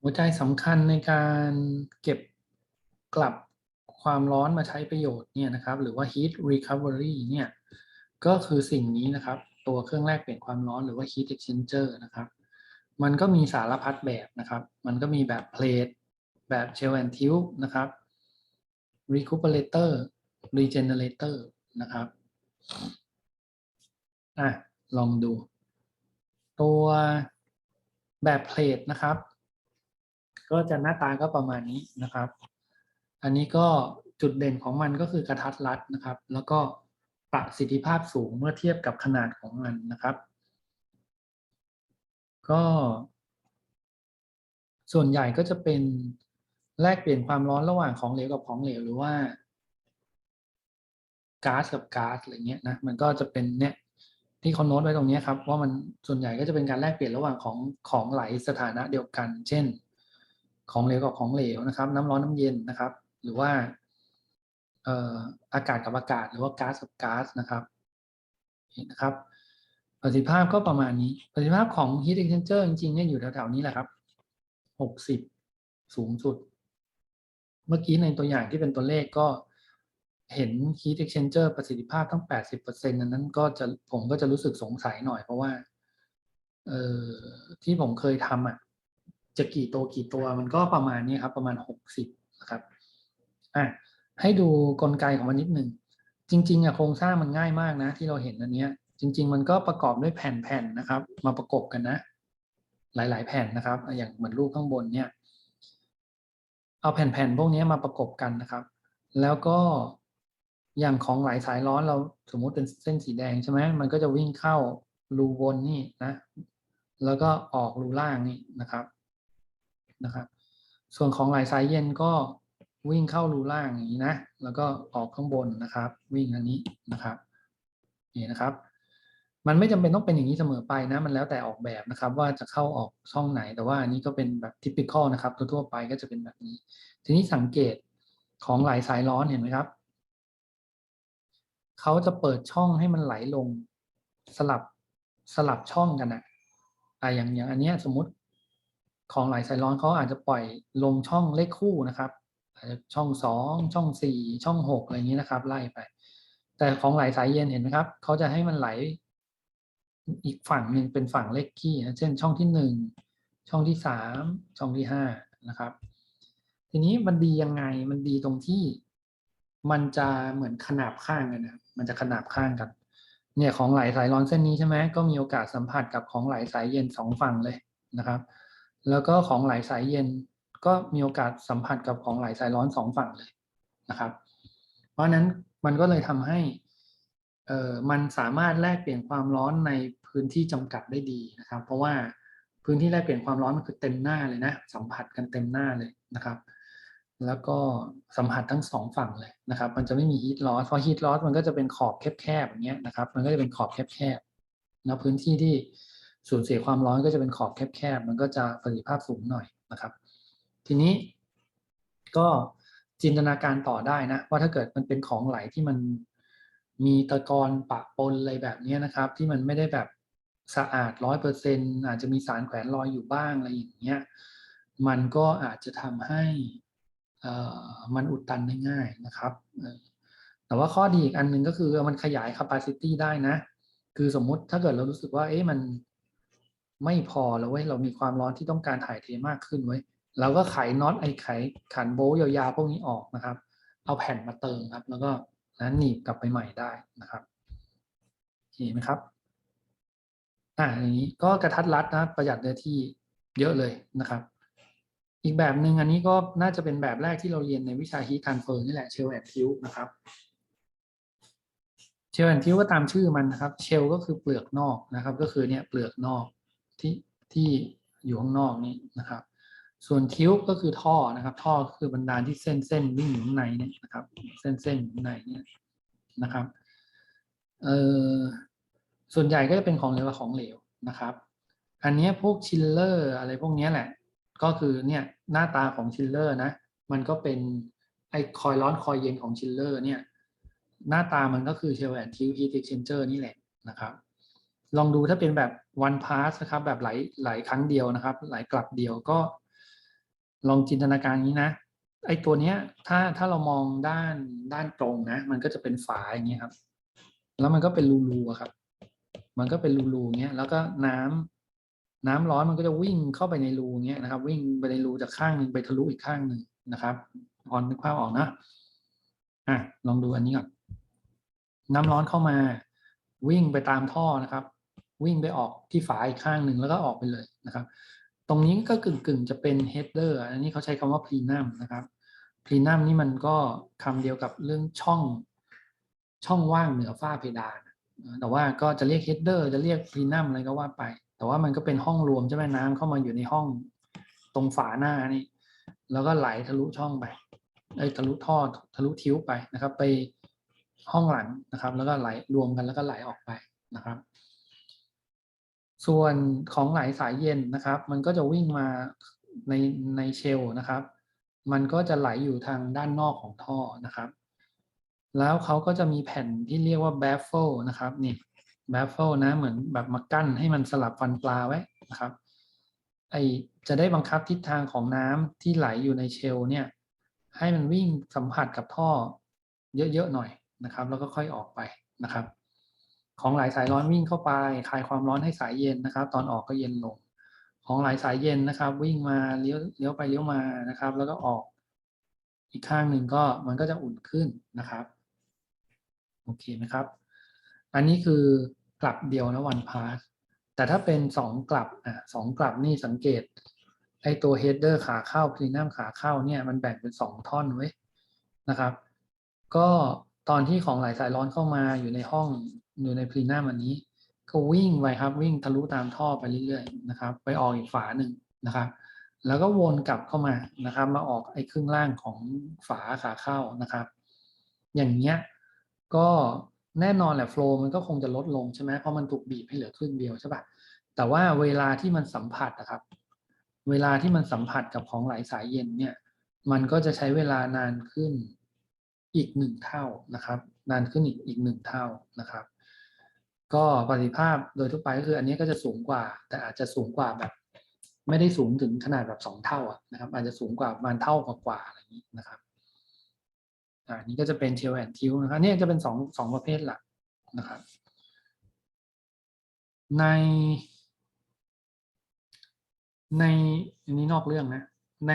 หัวใจสำคัญในการเก็บกลับความร้อนมาใช้ประโยชน์เนี่ยนะครับ หรือว่า heat recovery เนี่ยก็คือสิ่งนี้นะครับ ตัวเครื่องแรกเปลี่ยนความร้อนหรือว่า heat exchanger นะครับ มันก็มีสารพัดแบบนะครับ มันก็มีแบบเพลทแบบ shell and tube นะครับ recuperator regenerator นะครับอะลองดู ตัวแบบเพลทนะครับ ก็จะหน้าตาก็ประมาณนี้นะครับ อันนี้ก็จุดเด่นของมันก็คือกระทัดรัดนะครับ แล้วก็ประสิทธิภาพสูงเมื่อเทียบกับขนาดของมันนะครับ ก็ส่วนใหญ่ก็จะเป็นแลกเปลี่ยนความร้อนระหว่างของเหลวกับของเหลวหรือว่าก๊าซกับก๊าซอะไรเงี้ยนะมันก็จะเป็นเนี่ยที่เขาโน้ตไว้ตรงนี้ครับว่ามันส่วนใหญ่ก็จะเป็นการแลกเปลี่ยนระหว่างของของไหลสถานะเดียวกัน เช่น ของเหลวกับของเหลวนะครับ น้ำร้อนน้ำเย็นนะครับ หรือว่าเอ่ออากาศกับอากาศ หรือว่าก๊าซกับก๊าซนะครับเห็นนะครับ ประสิทธิภาพก็ประมาณนี้ ประสิทธิภาพของ heat exchanger จริงๆเนี่ยอยู่แถวๆนี้แหละครับหกสิบสูงสุด เมื่อกี้ในตัวอย่างที่เป็นตัวเลขก็เห็น heat exchanger ประสิทธิภาพตั้ง 80%นั้นนั้นก็จะผมก็จะรู้สึกสงสัยหน่อยเพราะว่า เอ่อที่ผมเคยทำอะ จะกี่ตัวกี่ตัวมันก็ประมาณนี้ครับ ประมาณ 60นะครับอะให้ดูกลไกของมันนิดหนึ่งจริงๆอะโครงสร้างมันง่ายมากนะ ที่เราเห็นอันเนี้ย จริง ๆ มันก็ประกอบด้วยแผ่นๆนะครับ มาประกบกันนะ หลาย ๆ แผ่นนะครับ อย่างเหมือนรูปข้างบนเนี่ย เอาแผ่นๆพวกนี้มาประกบกันนะครับ แล้วก็อย่างของหลายสายร้อนเราสมมุติเป็นเส้นสีแดงใช่ไหมมันก็จะวิ่งเข้ารูบนนี่นะ แล้วก็ออกรูล่างนี่นะครับ นะครับ ส่วนของไหลสายเย็นก็วิ่งเข้ารูล่างอย่างนี้นะ แล้วก็ออกข้างบนนะครับ วิ่งอันนี้นะครับนี่นะครับ มันไม่จำเป็นต้องเป็นอย่างนี้เสมอไปนะ มันแล้วแต่ออกแบบนะครับ ว่าจะเข้าออกช่องไหน แต่ว่าอันนี้ก็เป็นแบบทิปิคอลนะครับทั่วๆไปก็จะเป็นแบบนี้ ทีนี้สังเกตของไหลสายร้อนเห็นไหมครับเขาจะเปิดช่องให้มันไหลลงสลับสลับช่องกันนะอ่อย่างอย่างอันเนี้ยสมมติ ของไหลสายร้อนเขาอาจจะปล่อยลงช่องเลขคู่นะครับอาจจะช่องสองช่องสี่ช่องหกอะไรอย่างนี้นะครับ ไล่ไป แต่ของไหลสายเย็นเห็นไหมครับเขาจะให้มันไหล อีกฝั่งหนึ่งเป็นฝั่งเลขคี่นะเช่นช่องที่หนึ่งช่องที่สามช่องที่ห้านะครับ ทีนี้มันดียังไงมันดีตรงที่มันจะเหมือนขนาบข้างกันนะมันจะขนาบข้างกัน เนี่ยของไหลสายร้อนเส้นนี้ใช่ไหมก็มีโอกาสสัมผัสกับของไหลสายเย็นสองฝั่งเลยนะครับ แล้วก็ของไหลสายเย็นก็มีโอกาสสัมผัสกับของไหลสายร้อนสองฝั่งเลยนะครับ เพราะนั้นมันก็เลยทำให้เอ่อมันสามารถแลกเปลี่ยนความร้อนในพื้นที่จำกัดได้ดีนะครับ เพราะว่าพื้นที่แลกเปลี่ยนความร้อนมันคือเต็มหน้าเลยนะสัมผัสกันเต็มหน้าเลยนะครับ แล้วก็สัมผัสทั้งสองฝั่งเลยนะครับ มันจะไม่มีฮีทลอสเพราะฮีทลอสมันก็จะเป็นขอบแคบๆอย่างเงี้ยนะครับ มันก็จะเป็นขอบแคบๆแล้วพื้นที่ที่ สูญเสียความร้อนก็จะเป็นขอบแคบๆ มันก็จะประสิทธิภาพสูงหน่อยนะครับ ทีนี้ก็จินตนาการต่อได้นะ ว่าถ้าเกิดมันเป็นของไหลที่มันมีตะกอนปะปนอะไรแบบนี้นะครับ ที่มันไม่ได้แบบสะอาดร้อยเปอร์เซ็นอาจจะมีสารแขวนลอยอยู่บ้างอะไรอย่างเงี้ยมันก็อาจจะทำให้มันอุดตันได้ง่ายนะครับ แต่ว่าข้อดีอีกอันหนึ่งก็คือมันขยาย capacity ได้นะ คือสมมุติถ้าเกิดเรารู้สึกว่าเอ๊ะมัน ไม่พอแล้วเว้ยเรามีความร้อนที่ต้องการถ่ายเทมากขึ้นไว้ยเราก็ไขน็อตไอไขขันโบยาวๆพวกนี้ออกนะครับ เอาแผ่นมาเติมครับ แล้วก็นั้นหนีบกลับไปใหม่ได้นะครับเห็นไหมครับอ่าอย่างนี้ก็กระทัดรัดนะประหยัดเนื้อที่เยอะเลยนะครับ อีกแบบหนึ่งอันนี้ก็น่าจะเป็นแบบแรกที่เราเรียนในวิชา heat transfer นี่แหละ shell and tube นะครับ shell and tube ก็ตามชื่อมันนะครับ shell ก็คือเปลือกนอกนะครับ ก็คือเนี่ยเปลือกนอก ที่ที่อยู่ข้างนอกนี้นะครับ ส่วนทิวก็คือท่อนะครับ ท่อคือบรรดาที่เส้นเส้นวิ่งอยู่ข้างในเนี่ยนะครับ เส้นเส้นอยู่ข้างในเนี่ยนะครับเอ่อส่วนใหญ่ก็จะเป็นของเหลวของเหลวนะครับ อันนี้พวกชิลเลอร์อะไรพวกนี้แหละ ก็คือเนี่ยหน้าตาของชิลเลอร์นะ มันก็เป็นไอคอยร้อนคอยเย็นของชิลเลอร์เนี่ย หน้าตามันก็คือเชลแอนทิวฮีทเอ็กเชนเจอร์นี่แหละนะครับ ลองดูถ้าเป็นแบบ one pass นะครับ แบบหลายหลายครั้งเดียวนะครับหลายกลับเดียวก็ ลองจินตนาการอย่างนี้นะไอตัวเนี้ย ถ้าถ้าเรามองด้านด้านตรงนะ มันก็จะเป็นฝาอย่างนี้ยครับ แล้วมันก็เป็นรูๆครับ มันก็เป็นรูๆอย่างเงี้ยแล้วก็น้ำน้ำร้อนมันก็จะวิ่งเข้าไปในรูอย่างเงี้ยนะครับ วิ่งไปในรูจากข้างหนึ่งไปทะลุอีกข้างหนึ่งนะครับพอนึกภาพออกนะอะลองดูอันนี้ก่อนน้ำร้อนเข้ามา วิ่งไปตามท่อนะครับ วิ่งไปออกที่ฝาอีกข้างหนึ่งแล้วก็ออกไปเลยนะครับ ตรงนี้ก็กึ่งกึ่งๆ จะเป็น header อันนี้เขาใช้คำว่า plenum นะครับ plenum นี่มันก็คำเดียวกับเรื่องช่องช่องว่างเหนือฝ้าเพดาน แต่ว่าก็จะเรียก header จะเรียก plenum อะไรก็ว่าไป แต่ว่ามันก็เป็นห้องรวมใช่ไหมน้ำเข้ามาอยู่ในห้องตรงฝาหน้านี่ แล้วก็ไหลทะลุช่องไปไอ้ทะลุท่อทะลุทิ้วไปนะครับ ไปห้องหลังนะครับ แล้วก็ไหลรวมกันแล้วก็ไหลออกไปนะครับ ส่วนของไหลสายเย็นนะครับ มันก็จะวิ่งมาในในเชลนะครับ มันก็จะไหลอยู่ทางด้านนอกของท่อนะครับ แล้วเขาก็จะมีแผ่นที่เรียกว่า baffle นะครับนี่ baffle นะเหมือนแบบมากั้นให้มันสลับฟันปลาไว้นะครับไอจะได้บังคับทิศทางของน้ำที่ไหลอยู่ในเชลเนี่ย ให้มันวิ่งสัมผัสกับท่อเยอะๆหน่อยนะครับ แล้วก็ค่อยออกไปนะครับ ของไหลสายร้อนวิ่งเข้าไปคลายความร้อนให้สายเย็นนะครับ ตอนออกก็เย็นลง ของไหลสายเย็นนะครับ วิ่งมาเลี้ยวเลี้ยวไปเลี้ยวมานะครับ แล้วก็ออก อีกข้างหนึ่งก็มันก็จะอุ่นขึ้นนะครับโอเคไหมครับ อันนี้คือกลับเดียวนะวันพาสแต่ถ้าเป็นสองกลับอะสองกลับนี่สังเกตไอตัวเฮดเดอร์ขาเข้าพรีนัมขาเข้าเนี่ยมันแบ่งเป็นสองท่อนไว้นะครับ ก็ตอนที่ของไหลสายร้อนเข้ามาอยู่ในห้อง อยู่ในพรีนัมอันนี้ ก็วิ่งไปครับวิ่งทะลุตามท่อไปเรื่อยๆนะครับ ไปออกอีกฝาหนึ่งนะครับ แล้วก็วนกลับเข้ามานะครับ มาออกไอ้ครึ่งล่างของฝาขาเข้านะครับ อย่างเงี้ยก็แน่นอนแหละโฟล์มันก็คงจะลดลงใช่ไหมเพราะมันถูกบีบให้เหลือครึ่งเดียวใช่ปะแต่ว่าเวลาที่มันสัมผัสนะครับ เวลาที่มันสัมผัสกับของไหลสายเย็นเนี่ย มันก็จะใช้เวลานานขึ้นอีกหนึ่งเท่านะครับ นานขึ้นอีกอีกหนึ่งเท่านะครับ ก็ประสิทธิภาพโดยทั่วไปก็คืออันนี้ก็จะสูงกว่า แต่อาจจะสูงกว่าแบบ ไม่ได้สูงถึงขนาดแบบสองเท่าอะนะครับ อาจจะสูงกว่าประมาณเท่ากว่าๆอะไรอย่างนี้นะครับอ่านี่ก็จะเป็นเทลแอนทิวนะครับเนี่ยจะเป็นสองสองประเภทหลักนะครับ ใน ในอันนี้นอกเรื่องนะ ใน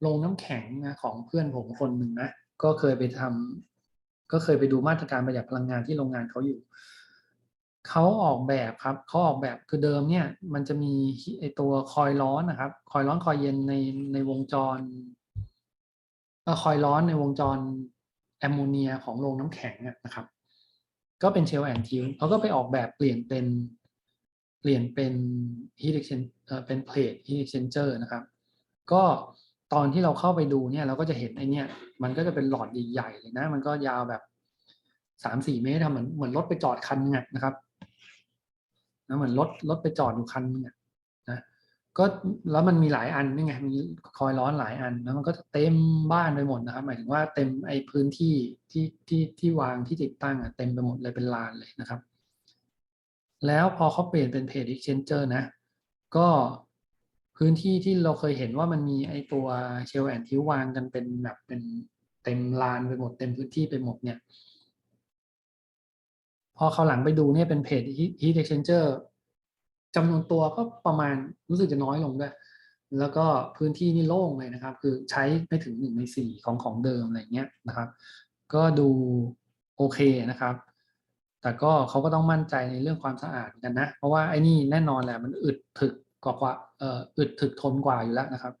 โรงน้ำแข็งนะของเพื่อนผมคนหนึ่งนะ ก็เคยไปทำ ก็เคยไปดูมาตรการประหยัดพลังงานที่โรงงานเขาอยู่เขาออกแบบครับเขาออกแบบคือเดิมเนี่ยมันจะมีไอตัวคอยร้อนนะครับ คอยร้อนคอยเย็นในในวงจรก็คอยร้อนในวงจรแอมโมเนียของโรงน้ำแข็งนะครับ ก็เป็นเชลแอนทิวเขาก็ไปออกแบบเปลี่ยนเป็นเปลี่ยนเป็น heat exchanger เอ่อเป็น plate heat exchanger นะครับ ก็ ตอนที่เราเข้าไปดูเนี่ยเราก็จะเห็นไอเนี่ย มันก็จะเป็นหลอดใหญ่ๆเลยนะ มันก็ยาวแบบสามสี่เมตรทำเหมือนเหมือนรถไปจอดคันนึงนะครับนะเหมือนรถรถไปจอดอยู่คันนึงนะก็แล้วมันมีหลายอันนี่ไงมีคอยร้อนหลายอันแล้วมันก็เต็มบ้านไปหมดนะครับ หมายถึงว่าเต็มไอพื้นที่ที่ที่ที่วางที่ติดตั้งอะเต็มไปหมดเลยเป็นลานเลยนะครับ แล้วพอเขาเปลี่ยนเป็นเพจ exchanger นะก็ พื้นที่ที่เราเคยเห็นว่ามันมีไอตัวเชลแอนทิววางกันเป็นแบบเป็นเต็มลานไปหมดเต็มพื้นที่ไปหมดเนี่ย พอเขาหลังไปดูเนี่ยเป็นเพจ heat exchanger จำนวนตัวก็ประมาณรู้สึกจะน้อยลงด้วย แล้วก็พื้นที่นี่โล่งเลยนะครับ คือใช้ไม่ถึงหนึ่งในสี่ของของเดิมอะไรเงี้ยนะครับ ก็ดูโอเคนะครับ แต่ก็เขาก็ต้องมั่นใจในเรื่องความสะอาดกันนะ เพราะว่าไอ้นี่แน่นอนแหละมันอึดถึก กว่ากว่าเอออึดถึกทนกว่าอยู่แล้วนะครับ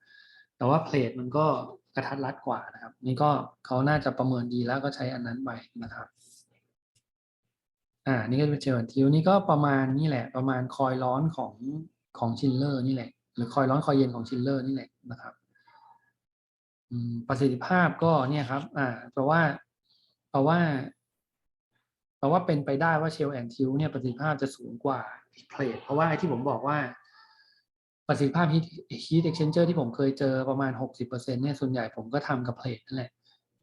แต่ว่าเพลทมันก็กระทัดรัดกว่านะครับ นี่ก็เขาน่าจะประเมินดีแล้วก็ใช้อันนั้นไปนะครับอ่านี่ก็เป็นเชลทิวนี่ก็ประมาณนี่แหละ ประมาณคอยร้อนของของชิลเลอร์นี่แหละ หรือคอยร้อนคอยเย็นของชิลเลอร์นี่แหละนะครับประสิทธิภาพก็เนี่ยครับ อ่าแปลว่าแปลว่าแปลว่าเป็นไปได้ว่าเชลแอนทิวเนี่ยประสิทธิภาพจะสูงกว่าเพลทเพราะว่าไอ้ที่ผมบอกว่า ประสิทธิภาพ heat exchanger ที่ผมเคยเจอประมาณ 60%เนี่ยส่วนใหญ่ผมก็ทำกับเพลทนั่นแหละ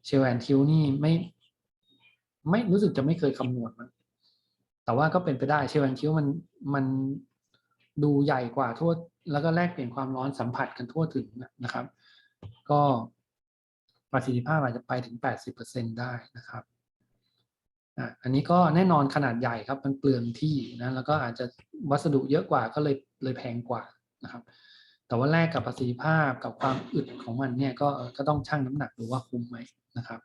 เชลแอนทิวนี่ไม่ ไม่รู้สึกจะไม่เคยคำนวณมัน แต่ว่าก็เป็นไปได้เชลแอนทิวมันมันดูใหญ่กว่าทั่ว แล้วก็แลกเปลี่ยนความร้อนสัมผัสกันทั่วถึงนะครับ ก็ประสิทธิภาพอาจจะไปถึง 80%ได้นะครับอะอันนี้ก็แน่นอนขนาดใหญ่ครับ มันเปลืองที่นะ แล้วก็อาจจะวัสดุเยอะกว่าก็เลยเลยแพงกว่า นะครับ แต่ว่าแลกกับประสิทธิภาพกับความอึดของมันเนี่ยก็ก็ต้องชั่งน้ำหนักดูว่าคุ้มไหมนะครับ